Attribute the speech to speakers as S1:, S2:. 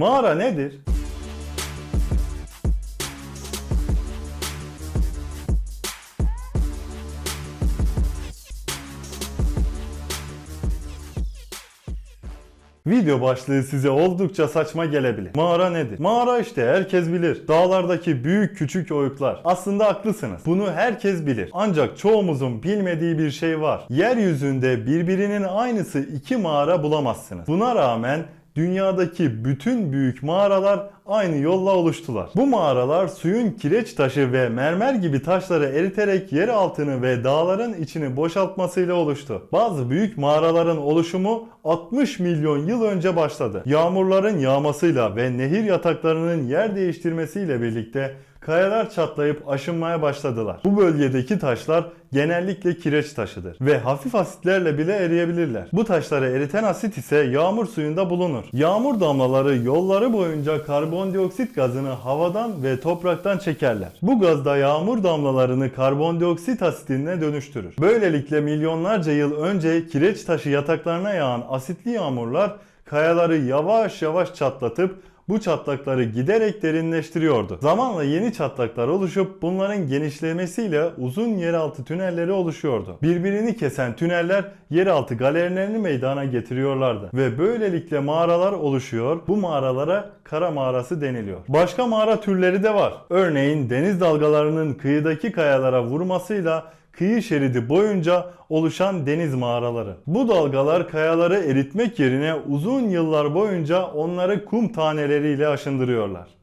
S1: Mağara nedir? Video başlığı size oldukça saçma gelebilir. Mağara nedir? Mağara işte herkes bilir. Dağlardaki büyük küçük oyuklar. Aslında haklısınız. Bunu herkes bilir. Ancak çoğumuzun bilmediği bir şey var. Yeryüzünde birbirinin aynısı iki mağara bulamazsınız. Buna rağmen dünyadaki bütün büyük mağaralar aynı yolla oluştular. Bu mağaralar suyun kireç taşı ve mermer gibi taşları eriterek yer altını ve dağların içini boşaltmasıyla oluştu. Bazı büyük mağaraların oluşumu 60 milyon yıl önce başladı. Yağmurların yağmasıyla ve nehir yataklarının yer değiştirmesiyle birlikte kayalar çatlayıp aşınmaya başladılar. Bu bölgedeki taşlar genellikle kireç taşıdır ve hafif asitlerle bile eriyebilirler. Bu taşları eriten asit ise yağmur suyunda bulunur. Yağmur damlaları yolları boyunca karbondioksit gazını havadan ve topraktan çekerler. Bu gaz da yağmur damlalarını karbondioksit asitine dönüştürür. Böylelikle milyonlarca yıl önce kireç taşı yataklarına yağan asitli yağmurlar kayaları yavaş yavaş çatlatıp bu çatlakları giderek derinleştiriyordu. Zamanla yeni çatlaklar oluşup bunların genişlemesiyle uzun yeraltı tünelleri oluşuyordu. Birbirini kesen tüneller yeraltı galerilerini meydana getiriyorlardı ve böylelikle mağaralar oluşuyor. Bu mağaralara kara mağarası deniliyor. Başka mağara türleri de var. Örneğin deniz dalgalarının kıyıdaki kayalara vurmasıyla kıyı şeridi boyunca oluşan deniz mağaraları. Bu dalgalar kayaları eritmek yerine uzun yıllar boyunca onları kum taneleriyle aşındırıyorlar.